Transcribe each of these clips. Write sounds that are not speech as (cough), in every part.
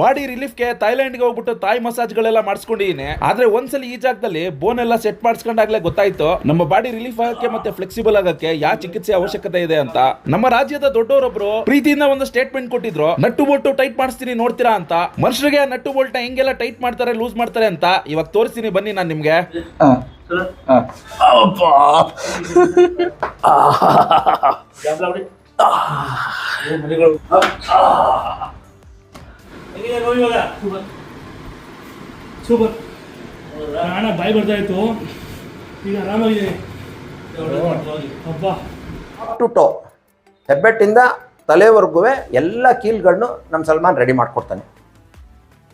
Body ರಿಲೀಫ್ಗೆ ಥೈಲ್ಯಾಂಡ್ಗೆ ಹೋಗ್ಬಿಟ್ಟು ತಾಯಿ massage ಗಳೆಲ್ಲ ಮಾಡಿಸ್ಕೊಂಡಿದ್ದೀನಿ ಆದ್ರೆ ಒಂದ್ಸಲ ಈ ಜಾಗದಲ್ಲಿ ಬೋನ್ ಎಲ್ಲ ಸೆಟ್ ಮಾಡಿಸ್ಕೊಂಡಾಗ್ಲೇ ಗೊತ್ತಾಯ್ತು. ನಮ್ಮ ಬಾಡಿ ರಿಲೀಫ್ ಆಗಕ್ಕೆ ಮತ್ತೆ ಫ್ಲೆಕ್ಸಿಬಲ್ ಆಗಕ್ಕೆ ಯಾವ ಚಿಕಿತ್ಸೆ ಅವಶ್ಯಕತೆ ಇದೆ ಅಂತ. ನಮ್ಮ ರಾಜ್ಯದ ದೊಡ್ಡವರೊಬ್ರು ಪ್ರೀತಿಯಿಂದ ಒಂದು ಸ್ಟೇಟ್ಮೆಂಟ್ ಕೊಟ್ಟಿದ್ರು. ನಟ್ಟು ಬೋಲ್ಟು ಟೈಟ್ ಮಾಡಿಸ್ತೀನಿ ನೋಡ್ತೀರಾ ಅಂತ. ಮನುಷ್ಯರಿಗೆ ಆ ನಟ್ಟು ಬೋಲ್ಟ್ ಹೆಂಗೆಲ್ಲ ಟೈಟ್ ಮಾಡ್ತಾರೆ ಲೂಸ್ ಮಾಡ್ತಾರೆ ಅಂತ ಇವಾಗ ತೋರಿಸ್ತೀನಿ ಬನ್ನಿ ನಾನು ನಿಮ್ಗೆ. ಸೂಪರ್ ಪ್ರಾಣ ಬಾಯಿ ಬರ್ತಾ ಇತ್ತು. ಈಗ ಆರಾಮಾಗಿದೆ ಟು ಟೋ. ಹೆಬ್ಬೆಟ್ಟಿಂದ ತಲೆವರೆಗೂ ಎಲ್ಲ ಕೀಲ್ಗಳನ್ನು ನಮ್ಮ ಸಲ್ಮಾನ್ ರೆಡಿ ಮಾಡಿಕೊಡ್ತಾನೆ.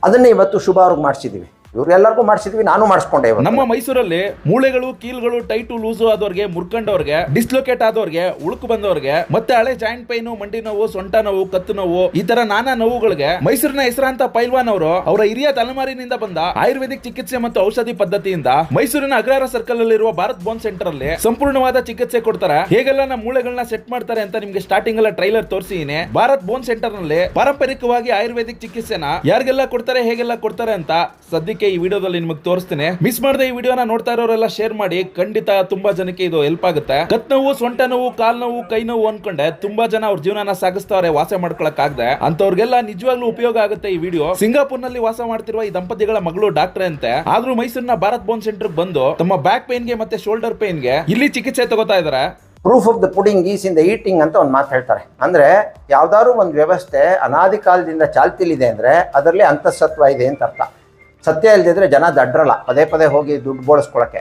ಅದನ್ನೇ ಇವತ್ತು ಶುಭ ಅವ್ರಿಗೆ ಮಾಡಿಸಿದ್ದೀವಿ ಇವ್ರೆಲ್ಲರಿಗೂ ಮಾಡಿಸಿದ್ವಿ, ನಾನು ಮಾಡಿಸ್ಕೊಂಡೆ ನಮ್ಮ ಮೈಸೂರಲ್ಲಿ ಮೂಳೆಗಳು, ಕೀಲ್ಗಳು, ಟೈಟು ಲೂಸು ಆದವ್ರಿಗೆ ಮುರ್ಕೊಂಡವ್ರಿಗೆ ಡಿಸ್ಲೊಕೇಟ್ ಆದವ್ರಿಗೆ, ಉಳುಕು ಬಂದವ್ರಿಗೆ, ಮತ್ತೆ ಹಳೆ ಜಾಯಿಂಟ್ ಪೈನು, ಮಂಡಿ ನೋವು, ಸೊಂಟ ನೋವು, ಕತ್ತು ನೋವು, ಈ ತರ ನಾನಾ ನೋವುಗಳಿಗೆ ಮೈಸೂರಿನ ಹೆಸರಾಂತ ಪೈಲ್ವಾನ್ ಅವರು ಅವರ ಹಿರಿಯ ತಲೆಮಾರಿನಿಂದ ಬಂದ ಆಯುರ್ವೇದಿಕ್ ಚಿಕಿತ್ಸೆ ಮತ್ತು ಔಷಧಿ ಪದ್ಧತಿಯಿಂದ ಮೈಸೂರಿನ ಅಗ್ರಹಾರ ಸರ್ಕಲ್ ಅಲ್ಲಿರುವ ಭಾರತ್ ಬೋನ್ ಸೆಂಟರ್ ಅಲ್ಲಿ ಸಂಪೂರ್ಣವಾದ ಚಿಕಿತ್ಸೆ ಕೊಡ್ತಾರೆ. ಹೇಗೆಲ್ಲ ನಮ್ಮ ಮೂಳೆಗಳನ್ನ ಸೆಟ್ ಮಾಡ್ತಾರೆ ಅಂತ ನಿಮ್ಗೆ ಸ್ಟಾರ್ಟಿಂಗ್ ಎಲ್ಲ ಟ್ರೈಲರ್ ತೋರಿಸಿದೀನಿ ಭಾರತ್ ಬೋನ್ ಸೆಂಟರ್ನಲ್ಲಿ ಪಾರಂಪರಿಕವಾಗಿ ಆಯುರ್ವೇದಿಕ್ ಚಿಕಿತ್ಸೆನ ಯಾರಿಗೆಲ್ಲ ಕೊಡ್ತಾರೆ, ಹೇಗೆಲ್ಲ ಕೊಡ್ತಾರೆ ಅಂತ ಸದ್ಯಕ್ಕೆ ಈ ವಿಡಿಯೋದಲ್ಲಿ ನಿಮಗೆ ತೋರಿಸ್ತೇನೆ. ಮಿಸ್ ಮಾಡದೆ ಈ ವಿಡಿಯೋನ ನೋಡ್ತಾ ಇರೋರೆಲ್ಲ ಶೇರ್ ಮಾಡಿ, ಖಂಡಿತ ತುಂಬಾ ಜನಕ್ಕೆ ಇದು ಹೆಲ್ಪ್ ಆಗುತ್ತೆ. ಕತ್ ನೋವು, ಸೊಂಟ ನೋವು, ಕಾಲ್ ನೋವು, ಕೈ ನೋವು ಅನ್ಕೊಂಡೆ ತುಂಬಾ ಜನ ಅವ್ರ ಜೀವನನ ಸಾಗಿಸ್ತಾವ್ರೆ, ವಾಸ ಮಾಡ್ಕೊಳಕ್ ಆಗದೆ ಅಂತವ್ರಿಗೆಲ್ಲ ನಿಜವಾಗ್ಲೂ ಉಪಯೋಗ ಆಗುತ್ತೆ ಈ ವಿಡಿಯೋ. ಸಿಂಗಾಪುರ್ನಲ್ಲಿ ವಾಸ ಮಾಡ್ತಿರುವ ಈ ದಂಪತಿಗಳ ಮಗಳು ಡಾಕ್ಟರ್ ಅಂತೆ. ಆದ್ರೂ ಮೈಸೂರಿನ ಭಾರತ್ ಬೋನ್ ಸೆಂಟರ್ ಬಂದು ತಮ್ಮ ಬ್ಯಾಕ್ ಪೇನ್ಗೆ ಮತ್ತೆ ಶೋಲ್ಡರ್ ಪೇನ್ಗೆ ಇಲ್ಲಿ ಚಿಕಿತ್ಸೆ ತಗೋತಾ ಇದಾರೆ. Proof of the pudding is in the eating ಅಂತ ಒಂದು ಮಾತು ಹೇಳ್ತಾರೆ. ಅಂದ್ರೆ ಯಾವ್ದಾದ್ರು ಒಂದು ವ್ಯವಸ್ಥೆ ಅನಾದಿ ಕಾಲದಿಂದ ಚಾಲ್ತಿಲಿದೆ ಅಂದ್ರೆ ಅದರಲ್ಲಿ ಅಂತಸತ್ವ ಇದೆ ಅಂತ ಅರ್ಥ. ಸತ್ಯ ಇಲ್ಲದಿದ್ರೆ ಜನ ದಡ್ರಲ್ಲ. ಪದೇ ಪದೇ ಹೋಗಿ ದುಡ್ಡು ಬೋಳಿಸ್ಕೊಳಕ್ಕೆ.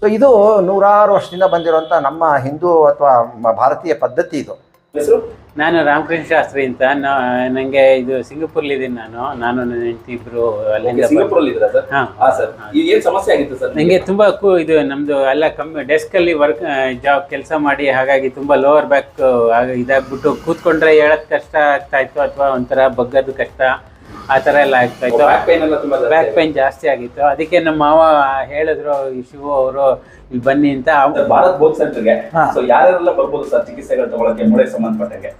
ಸೊ ಇದು ನೂರಾರು ವರ್ಷದಿಂದ ಬಂದಿರುವಂಥ ನಮ್ಮ ಹಿಂದೂ ಅಥವಾ ಭಾರತೀಯ ಪದ್ಧತಿ ಇದು. ನಾನು ರಾಮಕೃಷ್ಣ ಶಾಸ್ತ್ರಿ ಅಂತ. ನನಗೆ ಇದು ಸಿಂಗಪುರ್ಲಿದ್ದೀನಿ ನಾನು. ನಾನು ನನ್ನ ಹೆಂಡತಿ ಇಬ್ರು ಅಲ್ಲಿಂದ ಸಿಂಗಾಪುರ್ ಅಲ್ಲಿ ಇದ್ದೀರಾ ಸರ್? ಹಾ. ಹಾ ಸರ್. ಈ ಸಮಸ್ಯೆ ಆಗಿತ್ತು ಸರ್ ನನಗೆ ತುಂಬಾ ಕು ಇದು ನಮ್ದು ಎಲ್ಲ ಕಮ್ಮಿ ಡೆಸ್ಕಲ್ಲಿ ವರ್ಕ್ ಜಾಬ್ ಕೆಲಸ ಮಾಡಿ ಹಾಗಾಗಿ ತುಂಬಾ ಲೋವರ್ ಬ್ಯಾಕ್ ಇದಾಗ್ಬಿಟ್ಟು ಕೂತ್ಕೊಂಡ್ರೆ ಹೇಳೋದ್ ಕಷ್ಟ ಆಗ್ತಾ ಇತ್ತು ಅಥವಾ ಒಂಥರ ಬಗ್ಗದ್ದು ಕಷ್ಟ. ಆ ಥರ ಎಲ್ಲ ಆಗ್ತಾ ಇತ್ತು. ಬ್ಯಾಕ್ ಪೈನ್ ಎಲ್ಲ ತುಂಬಾ ಜಾಸ್ತಿ ಬ್ಯಾಕ್ ಪೈನ್ ಜಾಸ್ತಿ ಆಗಿತ್ತು. ಅದಕ್ಕೆ ನಮ್ಮ ಮಾವ ಹೇಳಿದ್ರು ಈ ಶಿವು ಅವರು ಇಲ್ಲಿ ಬನ್ನಿ ಅಂತ. ಭಾರತ್ ಸೆಂಟರ್ಗೆ. ಸೊ ಯಾರೆಲ್ಲ ಬರ್ಬೋದು ಸರ್ ಚಿಕಿತ್ಸೆಗಳು ತಗೊಳಕ್ಕೆ ಮೂಳೆ ಸಂಬಂಧಪಟ್ಟಂಗೆ?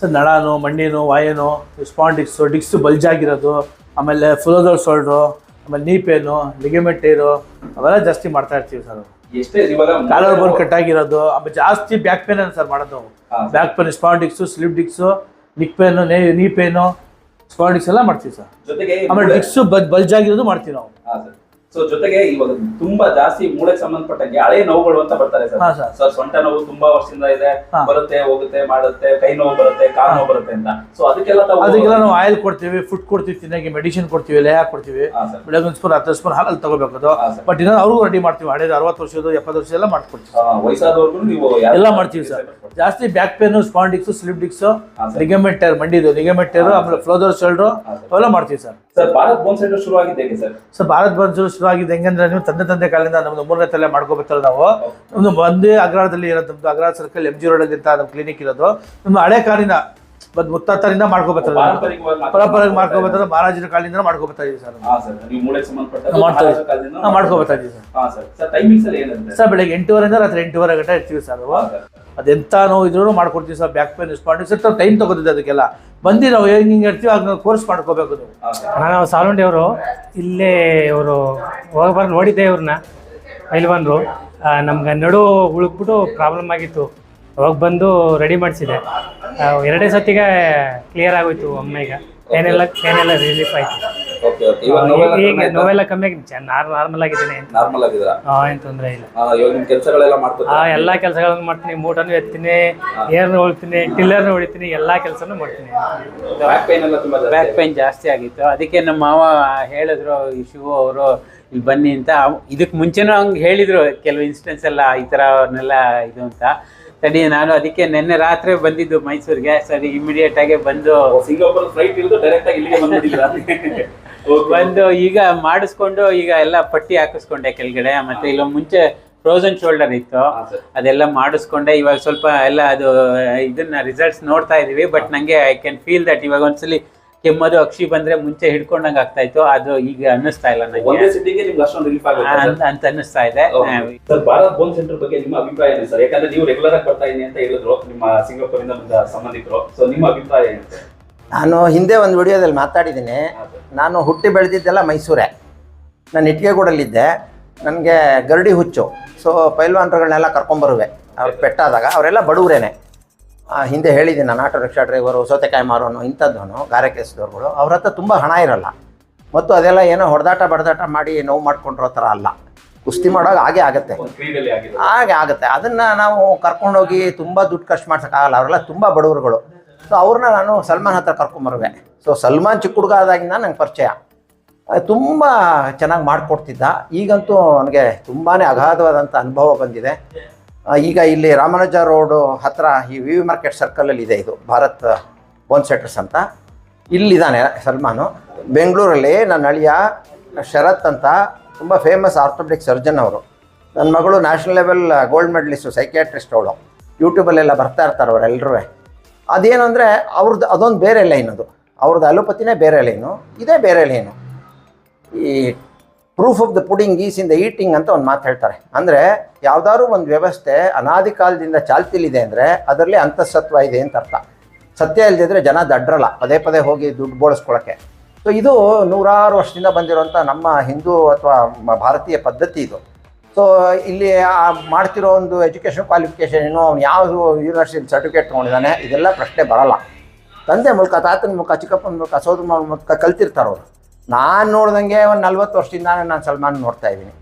ಸರ್ ನಳನು ಮಂಡಿನು ವಾಯನು ಸ್ಪಾಂಡಿಕ್ಸು ಡಿಕ್ಸು ಬಲ್ಜಾಗಿರೋದು ಆಮೇಲೆ ಫುಲೋದಲ್ ಸೋಲ್ಡ್ರು ಆಮೇಲೆ ನೀ ಪೇನು ಲಿಗಮೆಂಟ್ ಏರು ಅವೆಲ್ಲ ಜಾಸ್ತಿ ಮಾಡ್ತಾ ಇರ್ತೀವಿ ಸರ್ ಎಷ್ಟೇ ಇವಾಗ ಕಾಲರ್ ಬೋನ್ ಕಟ್ ಆಗಿರೋದು ಆಮೇಲೆ ಜಾಸ್ತಿ ಬ್ಯಾಕ್ ಪೇನ್ ಸರ್ ಮಾಡೋದು. ಬ್ಯಾಕ್ ಪೇನ್ ಸ್ಪಾಂಡಿಕ್ಸು ಸ್ಲಿಪ್ ಡಿಕ್ಸು ನಿಕ್ ಪೇನು ನೇ ನೀ ಪೇನು ಸ್ಪಾಂಡಿಕ್ಸ್ ಎಲ್ಲ ಮಾಡ್ತೀವಿ ಸರ್. ಆಮೇಲೆ ಡಿಕ್ಸ್ ಬಲ್ಜ್ ಆಗಿರೋದು ಮಾಡ್ತೀವಿ ನಾವು. ಸೊ ಜೊತೆಗೆ ಇವಾಗ ತುಂಬಾ ಜಾಸ್ತಿ ಮೂಳೆಗೆ ಸಂಬಂಧಪಟ್ಟಂಗೆ ಹಳೆ ನೋವುಗಳು ಅಂತ ಬರ್ತಾರೆ ಸರ್ ಹಾ, ಸರ್. ಸರ್ ಸೊಂಟ ನೋವು ತುಂಬಾ ವರ್ಷದಿಂದ ಇದೆ ಹಾ. ಬರುತ್ತೆ ಹೋಗುತ್ತೆ ಮಾಡುತ್ತೆ ಕೈ ನೋವು ಬರುತ್ತೆ ಕಾಲು ನೋವು ಬರುತ್ತೆ ಅಂತ ಸೊ ಅದಕ್ಕೆಲ್ಲ ತಾವು ಅದಕ್ಕೆಲ್ಲ ನಾವು ಆಯಿಲ್ ಕೊಡ್ತೀವಿ ಫುಡ್ ಕೊಡ್ತೀವಿ ತಿನ್ನಕ್ಕೆ ಮೆಡಿಸಿನ್ ಕೊಡ್ತೀವಿ ಲೇಹ ಕೊಡ್ತೀವಿ ಹಾ, ಸರ್. ಬೆಳಗ್ಗೆ ಒಂದು ಸ್ಪೂನ್ ಹತ್ತು ಸ್ಪೂನ್ ಹಾಲಲ್ಲಿ ತಗೋಬೇಕು ಅದು ಹಾ, ಸರ್. ಬಟ್ ಇನ್ನೂ ಅವ್ರಿಗೂ ರೆಡಿ ಮಾಡ್ತೀವಿ ಹಳೇದು ಅರವತ್ತು ವರ್ಷದ ಎಪ್ಪತ್ತು ವರ್ಷ ಎಲ್ಲ ಮಾಡ್ಕೊಡ್ತೀವಿ ಆ, ವಯಸ್ಸಾದವ್ರಿಗೂ ನೀವು ಎಲ್ಲ ಮಾಡ್ತೀವಿ ಸರ್ ಜಾಸ್ತಿ ಬ್ಯಾಕ್ ಪೇನು ಸ್ಪಾಂಡಿಕ್ಸು ಸ್ಲಿಪ್ ಡಿಕ್ಸು ಸರ್. ಲಿಗಮೆಂಟ್ ಟೈರ್ ಮಂಡಿದು ಲಿಗಮೆಂಟ್ ಟೈರು ಆಮೇಲೆ ಫ್ಲೋದರ್ ಶೋಲ್ಡ್ರು ಹಾ, ಸರ್. ಅವೆಲ್ಲ ಮಾಡ್ತೀವಿ sir sir Bharat bandh centre ಶುರು ಆಗಿದೆ ಹೇಗೆ ಸರ್? ಸರ್ ಭಾರತ್ ಬಂದು ಶುರುವಾಗಿದೆ ಹೆಂಗಂದ್ರೆ ನೀವು ತಂದೆ ತಂದೆ ಕಾಲದಿಂದ ನಮ್ದು ಮೂರನೇ ತಲೆ ಮಾಡ್ಕೋಬೇಕಲ್ಲ ನಾವು. ನಮ್ದು ಒಂದೇ ಅಗ್ರಹಾರದಲ್ಲಿ ಇರೋದು ನಮ್ದು ಸರ್ಕಲ್ ಎಂ ಜಿ ರೋಡ್ ಅಂತ ನಮ್ಮ ಕ್ಲಿನಿಕ್ ಇರೋದು. ನಮ್ಮ ಹಳೆ ಕಾಲಿನ ಬಂದು ಮುತ್ತಾತರಿಂದ ಮಾಡ್ಕೋಬೇಕಲ್ಲ ಪರಂಪರೆಗೆ ಮಾಡ್ಕೋಬೇಕಲ್ಲ ಪರಂಪರೆ ಮಹಾರಾಜರ ಕಾಲದಿಂದ ಮಾಡ್ಕೋಬೇಕಾ ಇದೀವಿ ಸರ್ ಮಾಡ್ಕೋಬೇಕಾ ಇದೀವಿ ಸರ್. ಸರ್. ಬೆಳಗ್ಗೆ ಎಂಟೂವರೆಯಿಂದ ರಾತ್ರಿ ಎಂಟೂವರೆ ಗಂಟೆ ಇರ್ತೀವಿ ಸರ್. ಸರ್. ನೋವು ಇದ್ರೂ ಮಾಡ್ಕೊಡ್ತೀವಿ sir back pain respond sir time ತಗೋತಿದ್ದೆ ಅದಕ್ಕೆಲ್ಲ. ಬಂದು ನಾವು ಹೆಂಗೆ ಹಿಂಗೆ ಇರ್ತೀವಿ ಅದನ್ನ ಕೋರ್ಸ್ ಮಾಡ್ಕೋಬೇಕು. ನಾನು ಸಾಲುಂಡಿ ಅವರು, ಇಲ್ಲೇ ಇವರು ಹೋಗ್ಬಾರ್ದು ನೋಡಿದ್ದೆ ಇವ್ರನ್ನ ಪೈಲ್ವಾನ್ರು ನಮ್ಗೆ ನಡು ಉಳುಕ್ಬಿಟ್ಟು ಪ್ರಾಬ್ಲಮ್ ಆಗಿತ್ತು. ಅವಾಗ ಬಂದು ರೆಡಿ ಮಾಡಿಸಿದೆ. ಎರಡೇ ಸತಿಗೆ ಕ್ಲಿಯರ್ ಆಗೋಯ್ತು ಅಮ್ಮೆಗೆ ಏನೆಲ್ಲ ಏನೆಲ್ಲ ರಿಲೀಫ್ ಆಯ್ತು. ಓಕೆ ಓಕೆ ಇವಾಗ ನೋವೆಲ್ಲ ಈಗ ಕಡಿಮೆ ಆಯ್ತಾ? ನೋವೆಲ್ಲ ಕಮ್ಮಿ ಆಗಿ ನಾರ್ಮಲ್ ಆಗಿದ್ದೇನೆ ನಾರ್ಮಲ್ ಆಗಿದ್ದೀರಾ? ಏನು ತೊಂದರೆ ಇಲ್ಲ. ಹಾ, ಇವಾಗ ನಿಮ್ ಕೆಲಸಗಳೆಲ್ಲ ಆ ಎಲ್ಲ ಕೆಲಸಗಳನ್ನು ಮಾಡ್ತೀನಿ. ಮೂಟನು ಎತ್ತೀನಿ ಏರ್ನು ಹೊಳಿತೀನಿ ಟಿಲ್ಲರ್ನು ಹೊಳಿತೀನಿ ಎಲ್ಲ ಕೆಲಸನೂ ಮಾಡ್ತೀನಿ. ಬ್ಯಾಕ್ ಪೈನ್ ಎಲ್ಲ ತುಂಬಾ ಜಾಸ್ತಿ ಬ್ಯಾಕ್ ಪೇನ್ ಪೈನ್ ಜಾಸ್ತಿ ಆಗಿತ್ತು. ಅದಕ್ಕೆ ನಮ್ಮ ಮಾವ ಹೇಳಿದ್ರು ಈ ಶಿವು ಅವರು ಇಲ್ಲಿ ಬನ್ನಿ ಅಂತ. ಇದಕ್ ಇದಕ್ಕೆ ಮುಂಚೆನೂ ಹಂಗೆ ಹೇಳಿದ್ರು ಕೆಲವು ಇನ್ಸಿಡೆನ್ಸ್ ಎಲ್ಲ ಈ ಥರನೆಲ್ಲ ಇದು ಅಂತ. ತಡಿ ನಾನು ಅದಕ್ಕೆ ನಿನ್ನೆ ರಾತ್ರಿ ಬಂದಿದ್ದು ಮೈಸೂರಿಗೆ. ಸರಿ ಇಮಿಡಿಯೇಟ್ ಆಗಿ ಬಂದು ಸಿಂಗಾಪುರ್ ಫ್ಲೈಟ್ ಇಲ್ಲದೆ ಡೈರೆಕ್ಟ್ ಆಗಿ ಇಲ್ಲಿಗೆ ಬಂದ್ಬಿಟ್ಟಿದ್ದೀರಾ? (laughs) ಬಂದು ಈಗ ಮಾಡಿಸ್ಕೊಂಡು ಈಗ ಎಲ್ಲ ಪಟ್ಟಿ ಹಾಕಿಸ್ಕೊಂಡೆ ಕೆಳಗಡೆ ಮತ್ತೆ ಇಲ್ಲ ಮುಂಚೆ ಫ್ರೋಸನ್ ಶೋಲ್ಡರ್ ಇತ್ತು. ಅದೆಲ್ಲ ಮಾಡಿಸ್ಕೊಂಡೆ. ಇವಾಗ ಸ್ವಲ್ಪ ಎಲ್ಲ ಅದು ಇದನ್ನ ರಿಸಲ್ಟ್ಸ್ ನೋಡ್ತಾ ಇದೀವಿ ಬಟ್ ನಂಗೆ ಐ ಕ್ಯಾನ್ ಫೀಲ್ ದಟ್ ಇವಾಗ ಒಂದ್ಸಲಿ ಕೆಮ್ಮದು ಅಕ್ಷಿ ಬಂದ್ರೆ ಮುಂಚೆ ಹಿಡ್ಕೊಂಡಂಗ ಆಗ್ತಾ ಇತ್ತು ಅದು ಈಗ ಅನ್ನಿಸ್ತಾ ಇಲ್ಲ ನಂಗೆ. ನನಗೆ ಸಿಟಿಗೆ ನಿಮ್ಗೆ ಅಷ್ಟೊಂದು ರಿಲೀಫ್ ಆಗುತ್ತೆ ಅಂತ ಅಂತ ಅನ್ನಿಸ್ತಾ ಇದೆ. ಸರ್ ಭಾರತ್ ಬೋನ್ ಸೆಂಟರ್ ಬಗ್ಗೆ ನಿಮ್ಮ ಅಭಿಪ್ರಾಯ ಏನು ಸರ್? ಯಾಕಂದ್ರೆ ನೀವು ರೆಗ್ಯುಲರ್ ಆಗಿ ಬರ್ತಾ ಇದೀನಿ ಅಂತ ಹೇಳಿದ್ರು ನಿಮ್ಮ ಸಿಂಗಾಪುರ್ ಬಂದ ಸಂಬಂಧಿಕರು. ಸೊ ನಿಮ್ಮ ಅಭಿಪ್ರಾಯ ಏನು ಸರ್? ನಾನು ಹಿಂದೆ ಒಂದು ವಿಡಿಯೋದಲ್ಲಿ ಮಾತಾಡಿದ್ದೀನಿ. ನಾನು ಹುಟ್ಟಿ ಬೆಳೆದಿದ್ದೆಲ್ಲ ಮೈಸೂರೇ. ನಾನು ಇಟ್ಟಿಗೆಗೂಡಲ್ಲಿದ್ದೆ ನನಗೆ ಗರಡಿ ಹುಚ್ಚು. ಸೊ ಪೈಲ್ವಾನ್ರುಗಳನ್ನೆಲ್ಲ ಕರ್ಕೊಂಬರುವೆ. ಅವ್ರು ಪೆಟ್ಟಾದಾಗ ಅವರೆಲ್ಲ ಬಡವರೇನೆ ಹಿಂದೆ ಹೇಳಿದ್ದೀನಿ ನಾನು ಆಟೋ ರಿಕ್ಷಾ ಡ್ರೈವರು ಸೌತೆಕಾಯಿ ಮಾರೋನು ಇಂಥದ್ದವನು ಗಾರೆ ಕೆಲಸದವ್ರುಗಳು ಅವ್ರ ಹತ್ರ ತುಂಬ ಹಣ ಇರಲ್ಲ. ಮತ್ತು ಅದೆಲ್ಲ ಏನೋ ಹೊಡೆದಾಟ ಬಡದಾಟ ಮಾಡಿ ನೋವು ಮಾಡ್ಕೊಂಡಿರೋ ಥರ ಅಲ್ಲ. ಕುಸ್ತಿ ಮಾಡೋವಾಗ ಹಾಗೆ ಆಗುತ್ತೆ. ಹಾಗೆ ಆಗುತ್ತೆ. ಅದನ್ನು ನಾವು ಕರ್ಕೊಂಡೋಗಿ ತುಂಬ ದುಡ್ಡು ಖರ್ಚು ಮಾಡ್ಸೋಕ್ಕಾಗಲ್ಲ. ಅವರೆಲ್ಲ ತುಂಬ ಬಡವರುಗಳು. ಸೊ ಅವ್ರನ್ನ ನಾನು ಸಲ್ಮಾನ್ ಹತ್ರ ಕರ್ಕೊಂಬರುವೆ. ಸೊ ಸಲ್ಮಾನ್ ಚಿಕ್ಕ ಹುಡುಗ ಆದಾಗಿಂದ ನಂಗೆ ಪರಿಚಯ. ತುಂಬ ಚೆನ್ನಾಗಿ ಮಾಡಿಕೊಡ್ತಿದ್ದ. ಈಗಂತೂ ನನಗೆ ತುಂಬಾ ಅಗಾಧವಾದಂಥ ಅನುಭವ ಬಂದಿದೆ. ಈಗ ಇಲ್ಲಿ ರಾಮಾನುಜ ರೋಡು ಹತ್ರ ಈ ವಿ ವಿ ಮಾರ್ಕೆಟ್ ಸರ್ಕಲಲ್ಲಿ ಇದೆ ಇದು, ಭಾರತ್ ಬೋನ್ ಸೆಟರ್ಸ್ ಅಂತ. ಇಲ್ಲಿದ್ದಾನೆ ಸಲ್ಮಾನು. ಬೆಂಗಳೂರಲ್ಲಿ ನನ್ನ ಅಳಿಯ ಶರತ್ ಅಂತ ತುಂಬ ಫೇಮಸ್ ಆರ್ಥೋಪೆಡಿಕ್ ಸರ್ಜನ್ ಅವರು. ನನ್ನ ಮಗಳು national level gold medalist psychiatrist ಅವಳು. ಯೂಟ್ಯೂಬಲ್ಲೆಲ್ಲ ಬರ್ತಾ ಇರ್ತಾರೆ ಅವರೆಲ್ಲರೂ ಅದೇನಂದರೆ ಅವ್ರದ್ದು ಅದೊಂದು ಬೇರೆ ಲೈನ್ ಅದು. ಅವ್ರದ್ದು ಅಲೋಪತಿನೇ ಬೇರೆ ಲೈನು ಇದೇ ಬೇರೆ ಲೈನು ಈ proof of the pudding is in the eating ಅಂತ ಒಂದು ಮಾತು ಹೇಳ್ತಾರೆ. ಅಂದರೆ ಯಾವುದಾದ್ರೂ ಒಂದು ವ್ಯವಸ್ಥೆ ಅನಾದಿ ಕಾಲದಿಂದ ಚಾಲ್ತಿಲಿದೆ ಅಂದರೆ ಅದರಲ್ಲಿ ಅಂತಸ್ತತ್ವ ಇದೆ ಅಂತ ಅರ್ಥ. ಸತ್ಯ ಇಲ್ಲದಿದ್ದರೆ ಜನ ದಡ್ರಲ್ಲ, ಪದೇ ಪದೇ ಹೋಗಿ ದುಡ್ಡು ಬೋಳಿಸ್ಕೊಳ್ಳೋಕ್ಕೆ ಸೊ ಇದು ನೂರಾರು ವರ್ಷದಿಂದ ಬಂದಿರುವಂಥ ನಮ್ಮ ಹಿಂದೂ ಅಥವಾ ಭಾರತೀಯ ಪದ್ಧತಿ ಇದು. ಸೊ ಇಲ್ಲಿ ಮಾಡ್ತಿರೋ ಒಂದು ಎಜುಕೇಷನ್ ಕ್ವಾಲಿಫಿಕೇಷನ್ ಏನು ಅವ್ನು ಯಾವ ಯೂನಿವರ್ಸಿಟಿ ಸರ್ಟಿಫಿಕೇಟ್ ತೊಗೊಂಡಿದ್ದಾನೆ, ಇದೆಲ್ಲ ಪ್ರಶ್ನೆ ಬರಲ್ಲ. ತಂದೆ ಮೂಲಕ, ತಾತನ ಮೂಲಕ, ಚಿಕ್ಕಪ್ಪನ ಮೂಲಕ, ಸೋದರ ಮೂಲಕ ಕಲ್ತಿರ್ತಾರೆ ಅವರು. ನಾನು ನೋಡ್ದಂಗೆ ಒಂದು ನಲ್ವತ್ತು ವರ್ಷದಿಂದ ನಾನು ಸಲ್ಮಾನ್ ನೋಡ್ತಾ ಇದ್ದೀನಿ.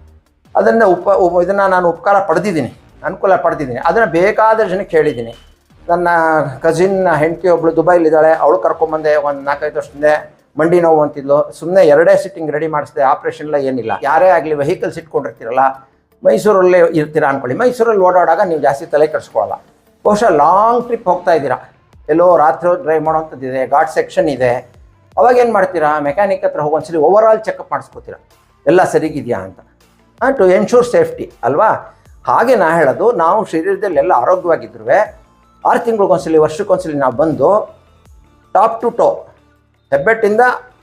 ಅದರಿಂದ ಉಪ ಇದನ್ನು ನಾನು ಉಪಕಾರ ಪಡೆದಿದ್ದೀನಿ. ಅನುಕೂಲ ಪಡೆದಿದ್ದೀನಿ. ಅದನ್ನು ಬೇಕಾದ ಜನಕ್ಕೆ ಹೇಳಿದ್ದೀನಿ ನನ್ನ ಕಸಿನ್ ಹೆಂಡತಿ ಒಬ್ಳು ದುಬೈಲಿದ್ದಾಳೆ. ಅವಳು ಕರ್ಕೊಂಬಂದೆ ಒಂದು ನಾಲ್ಕೈದು ವರ್ಷದಿಂದ ಮಂಡಿ ನೋವು ಅಂತಿದ್ಲು. ಸುಮ್ಮನೆ ಎರಡೇ ಸಿಟ್ಟಿಂಗ್ ರೆಡಿ ಮಾಡಿಸಿದೆ. ಆಪ್ರೇಷನ್ ಎಲ್ಲ ಏನಿಲ್ಲ. ಯಾರೇ ಆಗಲಿ ವೆಹಿಕಲ್ಸ್ ಇಟ್ಕೊಂಡಿರ್ತೀರಲ್ಲ ಮೈಸೂರಲ್ಲೇ ಇರ್ತೀರಾ ಅಂದ್ಕೊಳ್ಳಿ ಮೈಸೂರಲ್ಲಿ ಓಡಾಡಾಗ ನೀವು ಜಾಸ್ತಿ ತಲೆ ಕೆಡಿಸ್ಕೊಳ್ಳಲ್ಲ ಬಹುಶಃ ಲಾಂಗ್ ಟ್ರಿಪ್ ಹೋಗ್ತಾ ಇದ್ದೀರಾ. ಎಲ್ಲೋ ರಾತ್ರಿ ಡ್ರೈವ್ ಮಾಡೋವಂಥದ್ದಿದೆ ಘಾಟ್ ಸೆಕ್ಷನ್ ಇದೆ. ಅವಾಗ ಏನು ಮಾಡ್ತೀರಾ? ಮೆಕ್ಯಾನಿಕ್ ಹತ್ರ ಹೋಗಿ ಒಂದ್ಸಲಿ ಓವರ್ ಆಲ್ ಚೆಕಪ್ ಮಾಡಿಸ್ಕೋತೀರಾ? ಎಲ್ಲ ಸರಿಗಿದೆಯಾ ಅಂತ. ಟು ಎನ್ಶೂರ್ ಸೇಫ್ಟಿ ಅಲ್ವಾ? ಹಾಗೆ ನಾ ಹೇಳೋದು, ನಾವು ಶರೀರದಲ್ಲಿ ಎಲ್ಲ ಆರೋಗ್ಯವಾಗಿದ್ರೂ ಆರು ತಿಂಗಳಿಗೊಂದ್ಸಲಿ, ವರ್ಷಕ್ಕೊಂದ್ಸಲಿ ನಾವು ಬಂದು ಟಾಪ್ ಟು ಟೋ ಹೆಬ್ಬೆಟ್ಟಿಂದ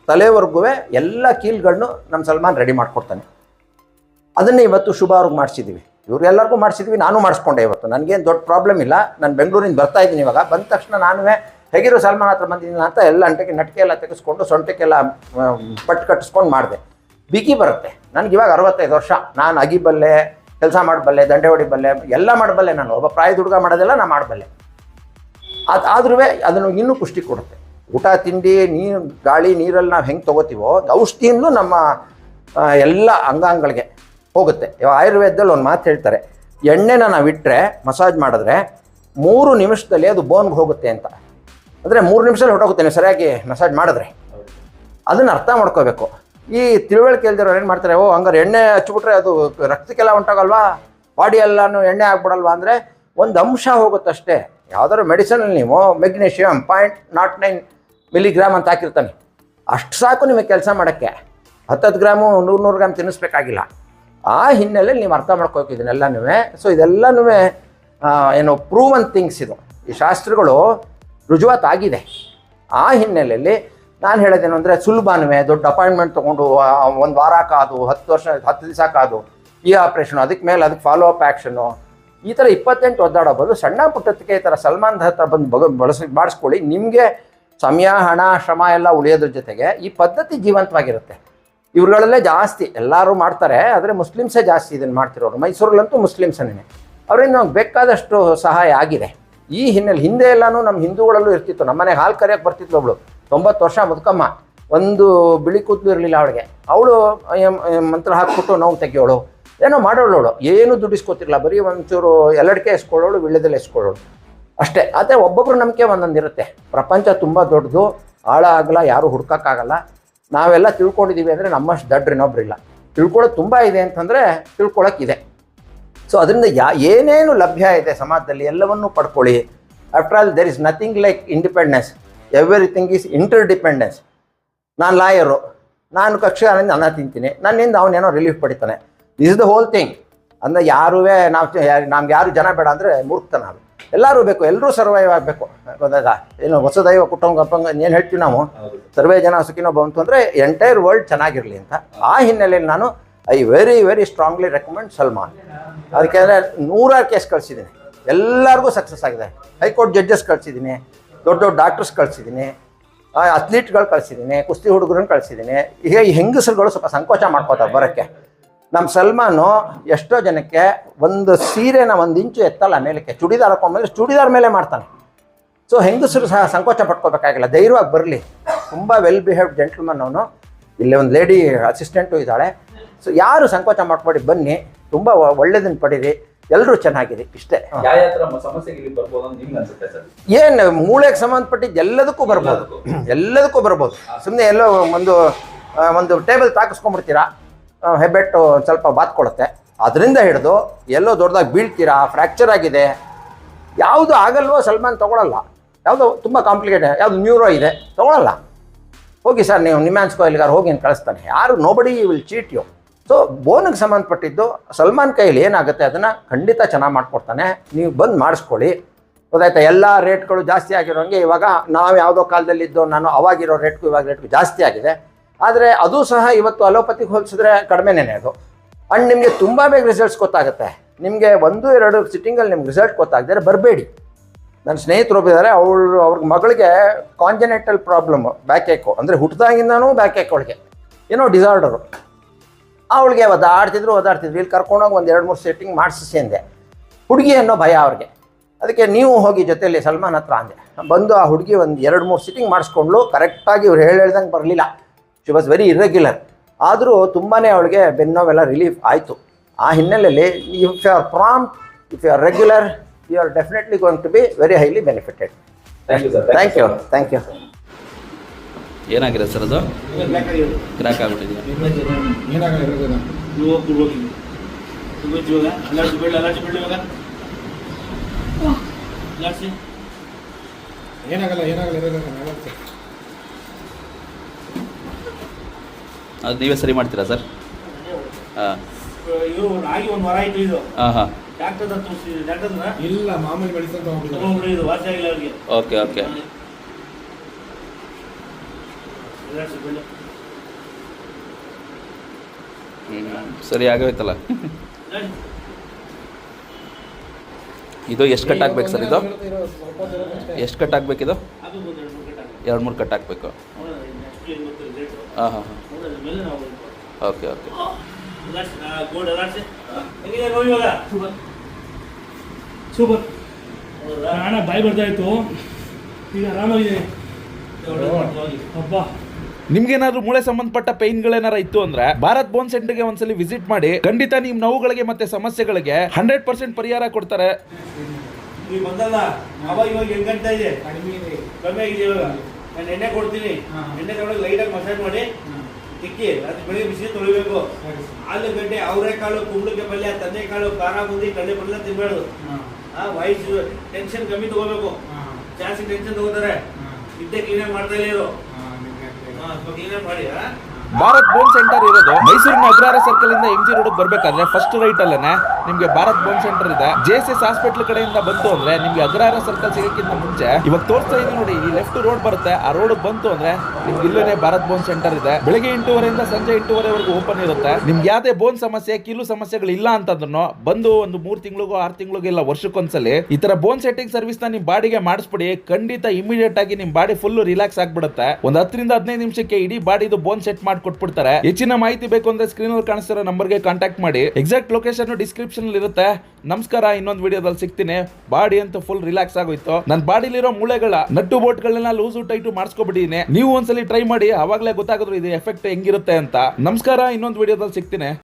ತಲೆವರೆಗೂ ಎಲ್ಲ ಕೀಲ್ಗಳನ್ನು ನಮ್ಮ ಸಲ್ಮಾನ್ ರೆಡಿ ಮಾಡಿಕೊಡ್ತಾನೆ. ಅದನ್ನೇ ಇವತ್ತು ಶುಭ ಅವ್ರಿಗೆ ಮಾಡಿಸಿದ್ದೀವಿ ಇವ್ರು ಎಲ್ಲರಿಗೂ ಮಾಡಿಸಿದ್ವಿ, ನಾನು ಮಾಡಿಸ್ಕೊಂಡೆ ಇವತ್ತು. ನನಗೇನು ದೊಡ್ಡ ಪ್ರಾಬ್ಲಮ್ ಇಲ್ಲ. ನಾನು ಬೆಂಗಳೂರಿಂದ ಬರ್ತಾ ಇದ್ದೀನಿ ಇವಾಗ. ಬಂದ ತಕ್ಷಣ ನಾನು ಹೇಗಿರೋ ಸಲ್ಮಾನ್ ಹತ್ರ ಬಂದಿದ್ದೀನಿ ಅಂತ ಎಲ್ಲ ಅಂಟಕ್ಕೆ ನಟಿಕೆ ಎಲ್ಲ ತೆಗೆಸ್ಕೊಂಡು ಸೊಂಟಕ್ಕೆಲ್ಲ ಪಟ್ಟು ಕಟ್ಟಿಸ್ಕೊಂಡು ಮಾಡಿದೆ. ಬಿಗಿ ಬರುತ್ತೆ. ನನಗೆ ಇವಾಗ ಅರವತ್ತೈದು ವರ್ಷ. ನಾನು ಅಗಿಬಲ್ಲೆ ಕೆಲಸ ಮಾಡಬಲ್ಲೆ ದಂಡೆ ಹೊಡಿಬಲ್ಲೆ ಎಲ್ಲ ಮಾಡಬಲ್ಲೆ ನಾನು. ಒಬ್ಬ ಪ್ರಾಯದ ಹುಡುಗ ಮಾಡೋದೆಲ್ಲ ನಾನು ಮಾಡಬಲ್ಲೆ ಅದು ಆದ್ರೂ ಅದನ್ನು ಇನ್ನೂ ಪುಷ್ಟಿ ಕೊಡುತ್ತೆ. ಊಟ, ತಿಂಡಿ, ನೀರು, ಗಾಳಿ, ನೀರಲ್ಲಿ ನಾವು ಹೆಂಗೆ ತೊಗೋತೀವೋ ಔಷಧಿಯಿಂದ ನಮ್ಮ ಎಲ್ಲ ಅಂಗಾಂಗಗಳಿಗೆ ಹೋಗುತ್ತೆ. ಇವಾಗ ಆಯುರ್ವೇದದಲ್ಲಿ ಒಂದು ಮಾತು ಹೇಳ್ತಾರೆ, ಎಣ್ಣೆನ ನಾವು ಇಟ್ಟರೆ ಮಸಾಜ್ ಮಾಡಿದ್ರೆ ಮೂರು ನಿಮಿಷದಲ್ಲಿ ಅದು ಬೋನ್ಗೆ ಹೋಗುತ್ತೆ ಅಂತ. ಅಂದರೆ ಮೂರು ನಿಮಿಷದಲ್ಲಿ ಹೊಟ್ಟೋಗುತ್ತೆ ನೀವು ಸರಿಯಾಗಿ ಮಸಾಜ್ ಮಾಡಿದ್ರೆ. ಅದನ್ನು ಅರ್ಥ ಮಾಡ್ಕೋಬೇಕು. ಈ ತಿಳುವಳಿಕೆ ಇಲ್ದಿರೋರು ಏನು ಮಾಡ್ತಾರೆ, ಓ, ಹಂಗಾರೆ ಎಣ್ಣೆ ಹಚ್ಬಿಟ್ರೆ ಅದು ರಕ್ತಕ್ಕೆಲ್ಲ ಹೊಂಟಾಗಲ್ವಾ ಬಾಡಿ ಎಲ್ಲನೂ ಎಣ್ಣೆ ಆಗ್ಬಿಡಲ್ವಾ? ಅಂದರೆ ಒಂದು ಅಂಶ ಹೋಗುತ್ತಷ್ಟೇ ಯಾವ್ದಾದ್ರು ಮೆಡಿಸನಲ್ಲಿ ನೀವು magnesium point nought nine milligram ಅಂತ ಹಾಕಿರ್ತಾನೆ. ಅಷ್ಟು ಸಾಕು ನಿಮಗೆ ಕೆಲಸ ಮಾಡೋಕ್ಕೆ. ಹತ್ತತ್ತು ಗ್ರಾಮು ನೂರು ನೂರು ಗ್ರಾಮ್ ತಿನ್ನಿಸ್ಬೇಕಾಗಿಲ್ಲ. ಆ ಹಿನ್ನೆಲೆಯಲ್ಲಿ ನೀವು ಅರ್ಥ ಮಾಡ್ಕೋಬೇಕು ಇದನ್ನೆಲ್ಲನೂ ಸೊ ಇದೆಲ್ಲನೂ ಏನು ಪ್ರೂವನ್ ಥಿಂಗ್ಸ್ ಇದು. ಈ ಶಾಸ್ತ್ರಗಳು ರುಜುವಾತಾಗಿದೆ ಆ ಹಿನ್ನೆಲೆಯಲ್ಲಿ ನಾನು ಹೇಳೋದೇನು ಅಂದರೆ ಸುಲಭನವೇ, ದೊಡ್ಡ ಅಪಾಯಿಂಟ್ಮೆಂಟ್ ತೊಗೊಂಡು ಒಂದು ವಾರ ಕಾದು ಹತ್ತು ವರ್ಷ, ಹತ್ತು ದಿವಸ ಕಾದು ಈ ಆಪ್ರೇಷನು ಅದಕ್ಕೆ ಮೇಲೆ ಅದಕ್ಕೆ ಫಾಲೋ ಅಪ್ ಆ್ಯಕ್ಷನು ಈ ಥರ ಇಪ್ಪತ್ತೆಂಟು ಒದ್ದಾಡೋ ಬದಲು ಸಣ್ಣ ಪುಟ್ಟದಕ್ಕೆ ಈ ಥರ ಸಲ್ಮಾನ್ ಹತ್ರ ಬಂದು ಬಗ, ಬಳಸಿ ಮಾಡಿಸ್ಕೊಳ್ಳಿ ನಿಮಗೆ ಸಮಯ, ಹಣ, ಶ್ರಮ ಎಲ್ಲ ಉಳಿಯೋದ್ರ ಜೊತೆಗೆ ಈ ಪದ್ಧತಿ ಜೀವಂತವಾಗಿರುತ್ತೆ. ಇವ್ರುಗಳಲ್ಲೇ ಜಾಸ್ತಿ, ಎಲ್ಲರೂ ಮಾಡ್ತಾರೆ, ಆದರೆ ಮುಸ್ಲಿಮ್ಸೇ ಜಾಸ್ತಿ ಇದನ್ನು ಮಾಡ್ತಿರೋರು. ಮೈಸೂರಲ್ಲಂತೂ ಮುಸ್ಲಿಮ್ಸನೇ ಅವರಿಂದ ನಮ್ಗೆ ಬೇಕಾದಷ್ಟು ಸಹಾಯ ಆಗಿದೆ. ಈ ಹಿನ್ನೆಲೆ, ಹಿಂದೆ ಎಲ್ಲನೂ ನಮ್ಮ ಹಿಂದೂಗಳಲ್ಲೂ ಇರ್ತಿತ್ತು. ನಮ್ಮ ಮನೆಗೆ ಹಾಲು ಕರೆಯೋಕೆ ಬರ್ತಿತ್ತು ಅವಳು. ತೊಂಬತ್ತು ವರ್ಷ ಮುದುಕಮ್ಮ. ಒಂದು ಬಿಳಿ ಕೂದಲು ಇರಲಿಲ್ಲ ಅವಳಿಗೆ. ಅವಳು ಮಂತ್ರ ಹಾಕ್ಬಿಟ್ಟು ನೋವು ತೆಗಿಯೋಳು. ಏನೋ ಮಾಡೋಳು ಅವಳು. ಏನು ದುಡ್ಡಿಸ್ಕೊತಿರ್ಲಿಲ್ಲ ಬರೀ ಒಂಚೂರು ಎಲ್ಲಡಿಕೆ ಎಸ್ಕೊಳ್ಳೋಳು, ವಿಳ್ಯದಲ್ಲಿ ಎಸ್ಕೊಳ್ಳೋಳು. ಅಷ್ಟೇ. ಅದೇ ಒಬ್ಬೊಬ್ಬರು ನಂಬಿಕೆ ಒಂದೊಂದು ಇರುತ್ತೆ ಪ್ರಪಂಚ ತುಂಬ ದೊಡ್ಡದು. ಆಳ ಆಗಲ್ಲ ಯಾರು ಹುಡ್ಕೋಕ್ಕಾಗಲ್ಲ. ನಾವೆಲ್ಲ ತಿಳ್ಕೊಂಡಿದ್ದೀವಿ ಅಂದರೆ ನಮ್ಮಷ್ಟು ದಡ್ರು ಇನ್ನೊಬ್ರಿಲ್ಲ. ತಿಳ್ಕೊಳ್ಳೋದು ತುಂಬ ಇದೆ ಅಂತಂದರೆ ತಿಳ್ಕೊಳ್ಳೋಕ್ಕಿದೆ ಸೊ ಅದರಿಂದ ಯಾ, ಏನೇನು ಲಭ್ಯ ಇದೆ ಸಮಾಜದಲ್ಲಿ ಎಲ್ಲವನ್ನೂ ಪಡ್ಕೊಳ್ಳಿ. After all there is nothing like independence everything is interdependence ನಾನು ಲಾಯರು, ನಾನು ಕಕ್ಷೆಯಿಂದ ಅನ್ನ ತಿಂತೀನಿ, ನನ್ನಿಂದ ಅವನೇನೋ relief ಪಡಿತಾನೆ. This is the whole thing ಅಂದರೆ ಯಾರೂ ನಾವು ನಮ್ಗೆ ಯಾರು ಜನ ಬೇಡ ಅಂದರೆ ಮೂರ್ಖತನ ಅದು. ಎಲ್ಲರೂ ಬೇಕು ಎಲ್ಲರೂ ಸರ್ವೈವ್ ಆಗಬೇಕು. ಗೊತ್ತಾಗ ಏನು ಹೊಸದೈವ ಕುಟುಂಬ ಗಪ್ಪಂಗ ಏನು ಹೇಳ್ತೀವಿ ನಾವು? ಸರ್ವೇ ಜನ ಸುಖಿನೋ ಬಂತು ಅಂದರೆ ಎಂಟೈರ್ ವರ್ಲ್ಡ್ ಚೆನ್ನಾಗಿರಲಿ ಅಂತ. ಆ ಹಿನ್ನೆಲೆಯಲ್ಲಿ ನಾನು I very very strongly recommend Salman ಅದಕ್ಕೆ ಅಂದರೆ ನೂರಾರು ಕೇಸ್ ಕಳಿಸಿದ್ದೀನಿ. ಎಲ್ಲರಿಗೂ ಸಕ್ಸಸ್ ಆಗಿದೆ. ಹೈಕೋರ್ಟ್ ಜಡ್ಜಸ್ ಕಳಿಸಿದ್ದೀನಿ ದೊಡ್ಡ ದೊಡ್ಡ ಡಾಕ್ಟರ್ಸ್ ಕಳಿಸಿದ್ದೀನಿ ಅಥ್ಲೀಟ್ಗಳು ಕಳಿಸಿದ್ದೀನಿ ಕುಸ್ತಿ ಹುಡುಗರನ್ನ ಕಳಿಸಿದ್ದೀನಿ. ಈಗ ಈ ಹೆಂಗಸರುಗಳು ಸ್ವಲ್ಪ ಸಂಕೋಚ ಮಾಡ್ಕೋತಾರೆ ಬರೋಕ್ಕೆ. ನಮ್ಮ ಸಲ್ಮಾನು ಎಷ್ಟೋ ಜನಕ್ಕೆ ಒಂದು ಸೀರೆನ ಒಂದು ಇಂಚು ಎತ್ತಲ್ಲ ಮೇಲಕ್ಕೆ ಚೂಡಿದಾರ್ ಹಾಕೊಂಡ್ಮೇಲೆ ಚೂಡಿದಾರ್ ಮೇಲೆ ಮಾಡ್ತಾನೆ. ಸೊ ಹೆಂಗಸರು ಸಹ ಸಂಕೋಚ ಪಟ್ಕೋಬೇಕಾಗಿಲ್ಲ ಧೈರ್ಯವಾಗಿ ಬರಲಿ. ತುಂಬ ವೆಲ್ ಬಿಹೇವ್ಡ್ ಜೆಂಟ್ಲ್ಮನ್ ಅವನು. ಇಲ್ಲಿ ಒಂದು ಲೇಡಿ ಅಸಿಸ್ಟೆಂಟು ಇದ್ದಾಳೆ. ಸೊ ಯಾರು ಸಂಕೋಚ ಮಾಡ್ಕೊಡಿ ಬನ್ನಿ. ತುಂಬ ಒಳ್ಳೇದನ್ನು ಪಡೀರಿ. ಎಲ್ಲರೂ ಚೆನ್ನಾಗಿರಿ ಇಷ್ಟೇ. ಯಾವ ಯಾವ ಇಲ್ಲಿ ಬರ್ಬೋದು ಅಂತ ನಿಮ್ಗೆ ಅನ್ಸುತ್ತೆ ಸರ್? ಏನು ಮೂಳೆಗೆ ಸಂಬಂಧಪಟ್ಟಿದ್ದು ಎಲ್ಲದಕ್ಕೂ ಬರ್ಬೋದು. ಎಲ್ಲದಕ್ಕೂ. ಬರ್ಬೋದು. ಸುಮ್ಮನೆ ಎಲ್ಲೋ ಒಂದು ಒಂದು ಟೇಬಲ್ ತಾಕಿಸ್ಕೊಂಡ್ಬಿಡ್ತೀರಾ? ಹೆಬ್ಬೆಟ್ಟು ಸ್ವಲ್ಪ ಬಾತ್ಕೊಳುತ್ತೆ ಅದರಿಂದ ಹಿಡಿದು ಎಲ್ಲೋ ದೊಡ್ಡದಾಗಿ ಬೀಳ್ತೀರಾ ಫ್ರ್ಯಾಕ್ಚರ್ ಆಗಿದೆ, ಯಾವುದು ಆಗಲ್ವೋ ಸಲ್ಮಾನ್ ತೊಗೊಳಲ್ಲ. ಯಾವುದು ತುಂಬ ಕಾಂಪ್ಲಿಕೇಟ್ ಯಾವುದು ನ್ಯೂರೋ ಇದೆ, ತೊಗೊಳಲ್ಲ. ಹೋಗಿ ಸರ್, ನೀವು ನಿಮ್ಯಾನ್ಸ್ಕೋ ಇಲ್ಲಿಗಾರ ಹೋಗಿ ಅಂತ ಕಳಿಸ್ತಾನೆ. ಯಾರು nobody will cheat you so ಬೋನಿಗೆ ಸಂಬಂಧಪಟ್ಟಿದ್ದು ಸಲ್ಮಾನ್ ಕೈಯಲ್ಲಿ ಏನಾಗುತ್ತೆ, ಅದನ್ನು ಖಂಡಿತ ಚೆನ್ನಾಗಿ ಮಾಡ್ಕೊಡ್ತಾನೆ. ನೀವು ಬಂದು ಮಾಡಿಸ್ಕೊಳ್ಳಿ. ಗೊತ್ತಾಯ್ತಾ, ಎಲ್ಲ ರೇಟ್ಗಳು ಜಾಸ್ತಿ ಆಗಿರೋಂಗೆ ಇವಾಗ ನಾವು ಯಾವುದೋ ಕಾಲದಲ್ಲಿದ್ದು ನಾನು ಅವಾಗಿರೋ ರೇಟ್ಗೂ ಇವಾಗ ರೇಟ್ಗೂ ಜಾಸ್ತಿ ಆಗಿದೆ. ಆದರೆ ಅದು ಸಹ ಇವತ್ತು ಅಲೋಪತಿಗೆ ಹೋಲಿಸಿದ್ರೆ ಕಡಿಮೆನೇ ಅದು. ಆ್ಯಂಡ್ ನಿಮಗೆ ತುಂಬ ಬೇಗ ರಿಸಲ್ಟ್ಸ್ ಗೊತ್ತಾಗುತ್ತೆ. ನಿಮಗೆ ಒಂದು, ಎರಡು ಸಿಟ್ಟಿಂಗಲ್ಲಿ ನಿಮ್ಗೆ ರಿಸಲ್ಟ್ ಗೊತ್ತಾಗದಿದ್ರೆ ಬರಬೇಡಿ. ನನ್ನ ಸ್ನೇಹಿತರು ಒಬ್ಬಿದ್ದಾರೆ ಅವಳು ಅವ್ರ ಮಗಳಿಗೆ ಕಾಂಜನೆಟಲ್ ಪ್ರಾಬ್ಲಮ್ ಬ್ಯಾಕ್ ಏಕು ಅಂದರೆ ಹುಟ್ಟಿದಾಗಿಂದನೂ ಬ್ಯಾಕ್ ಏಕ್ ಅವಳಿಗೆ. ಏನೋ ಡಿಸಾರ್ಡರು ಅವಳಿಗೆ ಒದಾಡ್ತಿದ್ರು ಒದಾಡ್ತಿದ್ರು ಇಲ್ಲಿ ಕರ್ಕೊಂಡೋಗಿ ಒಂದು ಎರಡು, ಮೂರು ಸೆಟ್ಟಿಂಗ್ ಮಾಡಿಸಿ ಅಂದೆ. ಹುಡುಗಿ ಅನ್ನೋ ಭಯ ಅವ್ರಿಗೆ. ಅದಕ್ಕೆ ನೀವು ಹೋಗಿ ಜೊತೆಯಲ್ಲಿ ಸಲ್ಮಾನ್ ಹತ್ರ ಅಂದೆ. ಬಂದು ಆ ಹುಡುಗಿ ಒಂದು ಎರಡು, ಮೂರು ಸಿಟ್ಟಿಂಗ್ ಮಾಡಿಸ್ಕೊಂಡ್ಲು ಕರೆಕ್ಟಾಗಿ ಇವ್ರು ಹೇಳಿ ಹೇಳ್ದಂಗೆ ಬರಲಿಲ್ಲ. ಶಿ ವಾಸ್ ವೆರಿ ಇರ್ರೆಗ್ಯುಲರ್ ಆದರೂ ತುಂಬಾ ಅವಳಿಗೆ ಬೆನ್ನೋವೆಲ್ಲ ರಿಲೀಫ್ ಆಯಿತು. ಆ ಹಿನ್ನೆಲೆಯಲ್ಲಿ if you are prompt if you are regular you are definitely going to be very highly benefited thank you sir thank you thank you ಏನಾಗಿದೆ ಸರ್ ಅದು? ಕ್ರ್ಯಾಕ್ ಆಗ್ಬಿಟ್ಟಿದೆ ಏನಾಗಲ್ಲ ಏನಾಗಲ್ಲ ಇರೋದು ಆಗುತ್ತೆ ಅದು ನೀವೇ ಸರಿ ಮಾಡ್ತೀರಾ ಸರ್? ಹಾಂ ಇದು ಆಗಿ ಒಂದು ವಾರ ಆಯ್ತು ಇದು. ಹಾಂ. ಹಾಂ ಡಾಕ್ಟರ್ ಡಾಕ್ಟರ್ ಇಲ್ಲ ಮಾಮೂಲಿ ಮೆಡಿಸಿನ್ ತಗೊಂಡಿದ್ದಾರೆ ತಗೊಂಡ್ಬಿಡಿ ಇದು ವಾಸಿ ಆಗಿಲ್ಲ ಅವ್ರಿಗೆ. Okay okay. ಹ್ಞೂ ಸರಿ ಆಗೋಯ್ತಲ್ಲ. ಇದು ಎಷ್ಟು ಕಟ್ ಆಗ್ಬೇಕು ಸರ್ ಇದು? ಎಷ್ಟು ಕಟ್ ಇದು ಎರಡು ಮೂರು ಕಟ್ ಹಾಕ್ಬೇಕು. ಹಾಂ ಹಾಂ ಹಾಂ. Okay okay. ಸೂಪರ್ ಹಣ ಬಾಯಿ ಬರ್ತಾ ಇತ್ತು. ಈಗ ಆರಾಮಾಗಿದೆ ಅಬ್ಬಾ ನಿಮ್ಗೇನಾದ್ರೂ ಮೂಳೆ ಸಂಬಂಧಪಟ್ಟ ಪೈನ್ಗಳೇನಾರ ಇತ್ತು ಅಂದ್ರೆ ಭಾರತ್ ಬೋನ್ ಸೆಂಟರ್ಗೆ ಒಂದ್ಸಲಿ ವಿಸಿಟ್ ಮಾಡಿ ಖಂಡಿತ ನಿಮ್ ನೋವುಗಳಿಗೆ ಮತ್ತೆ ಸಮಸ್ಯೆಗಳಿಗೆ ಹಂಡ್ರೆಡ್ ಪರ್ಸೆಂಟ್ ಪರಿಹಾರ ಕೊಡ್ತಾರೆ. ನಾನು ಎಣ್ಣೆ ಕೊಡ್ತೀನಿ. ಎಣ್ಣೆ ತಗೊಂಡು ಲೈಟಾಗಿ ಮಸಾಜ್ ಮಾಡಿ ತಿಕ್ಕಿ ಅದು ಬೆಳಿಗ್ಗೆ ಬಿಸಿ ತೊಳಿಬೇಕು. ಆಲೂಗಡ್ಡೆ ಅವರೆಕಾಳು ಕುಂಬಳಕ್ಕೆ ಪಲ್ಯ ತಂದೆಕಾಳು ಖಾರ ಬೂಂದಿ ಕಡಲೆ ಪಲ್ಯ ತಿನ್ಬೇಡು. ಆ ವಯಸ್ಸು ಟೆನ್ಷನ್ ಕಮ್ಮಿ ತಗೋಬೇಕು. ಜಾಸ್ತಿ ಟೆನ್ಷನ್ ತಗೋತಾರೆ. ನಿದ್ದೆ ಕ್ಲೀನಾಗಿ ಮಾಡ್ತಾ ಇಲ್ಲ ಇರು ಕ್ಲೀನಾಗಿ ಮಾಡಿ? ಭಾರತ್ ಬೋನ್ ಸೆಂಟರ್ ಇರೋದು ಮೈಸೂರಿನ ಅಗ್ರಹಾರ ಸರ್ಕಲ್ ಇಂದ ಎಂ ಜಿ ರೋಡ್ ಬರ್ಬೇಕಾದ್ರೆ ಫಸ್ಟ್ ರೈಟ್ ಅಲ್ಲೇ ನಿಮ್ಗೆ ಭಾರತ್ ಬೋನ್ ಸೆಂಟರ್ ಇದೆ. ಜೆ ಎಸ್ ಎಸ್ ಹಾಸ್ಪಿಟಲ್ ಕಡೆಯಿಂದ ಬಂತು ಅಂದ್ರೆ ನಿಮ್ಗೆ ಅಗ್ರಹಾರ ಸರ್ಕಲ್ ಸಿಗಕ್ಕಿಂತ ಮುಂಚೆ ಇವಾಗ ತೋರಿಸ್ತಾ ಇದೀನಿ ನೋಡಿ, ಈ ಲೆಫ್ಟ್ ರೋಡ್ ಬರುತ್ತೆ, ಆ ರೋಡ್ ಬಂತು ಅಂದ್ರೆ ನಿಮ್ಗೆ ಇಲ್ಲೇ ಭಾರತ್ ಬೋನ್ ಸೆಂಟರ್ ಇದೆ. ಬೆಳಿಗ್ಗೆ ಎಂಟೂವರೆಯಿಂದ ಸಂಜೆ ಎಂಟೂವರೆವರೆಗೂ ಓಪನ್ ಇರುತ್ತೆ. ನಿಮ್ಗೆ ಯಾವ್ದೇ ಬೋನ್ ಸಮಸ್ಯೆ, ಕೀಲು ಸಮಸ್ಯೆಗಳು ಇಲ್ಲ ಅಂತಂದ್ರೂ ಬಂದು ಒಂದು ಮೂರ್ ತಿಂಗಳಿಗೂ, ಆರು ತಿಂಗಳಿಗೂ ಇಲ್ಲ ವರ್ಷಕ್ಕೊಂದ್ಸಲಿ ಈ ತರ ಬೋನ್ ಸೆಟ್ಟಿಂಗ್ ಸರ್ವಿಸ್ನ ನಿಮ್ ಬಾಡಿಗೆ ಮಾಡಿಸ್ಬಿಡಿ. ಖಂಡಿತ ಇಮಿಡಿಯೇಟ್ ಆಗಿ ನಿಮ್ ಬಾಡಿ ಫುಲ್ ರಿಲ್ಯಾಕ್ಸ್ ಆಗ್ಬಿಡುತ್ತೆ. ಒಂದ್ ಹತ್ತರಿಂದ ಹದಿನೈದು ನಿಮಿಷಕ್ಕೆ ಇಡೀ ಬಾಡಿದು ಬೋನ್ ಸೆಟ್ ಮಾಡಿ ಕೊಟ್ಬಿಡ್ತಾರೆ ಹೆಚ್ಚಿನ ಮಾಹಿತಿ ಬೇಕು ಅಂದ್ರೆ ಸ್ಕ್ರೀನ್ ಅಲ್ಲಿ ಕಾಣಿಸ್ತಿರೋ ನಂಬರ್ಗೆ ಕಾಂಟ್ಯಾಕ್ಟ್ ಮಾಡಿ. ಎಕ್ಸಾಕ್ಟ್ ಲೊಕೇಶನ್ ಡಿಸ್ಕ್ರಿಪ್ಷನ್ ಅಲ್ಲಿ ಇರುತ್ತೆ. ನಮಸ್ಕಾರ, ಇನ್ನೊಂದು ವಿಡಿಯೋದಲ್ಲಿ ಸಿಗ್ತೀನಿ. ಬಾಡಿ ಅಂತ ಫುಲ್ ರಿಲ್ಯಾಕ್ಸ್ ಆಗೋಯ್ತು. ನನ್ನ ಬಾಡಿಲಿರೋ ಮೂಳೆಗಳ, ನಟ್ಟು ಬೋಟ್ಗಳನ್ನ ಲೂಸು ಟೈಟು ಮಾಡಿಸ್ಕೊಬಿಟ್ಟಿದ್ದೀನಿ ನೀವು ಒಂದ್ಸಲಿ ಟ್ರೈ ಮಾಡಿ, ಅವಾಗಲೇ ಗೊತ್ತಾಗೋದ್ರು ಇದು ಎಫೆಕ್ಟ್ ಹೆಂಗಿರುತ್ತೆ ಅಂತ. ನಮಸ್ಕಾರ, ಇನ್ನೊಂದು ವಿಡಿಯೋದಲ್ಲಿ ಸಿಗ್ತೀನಿ.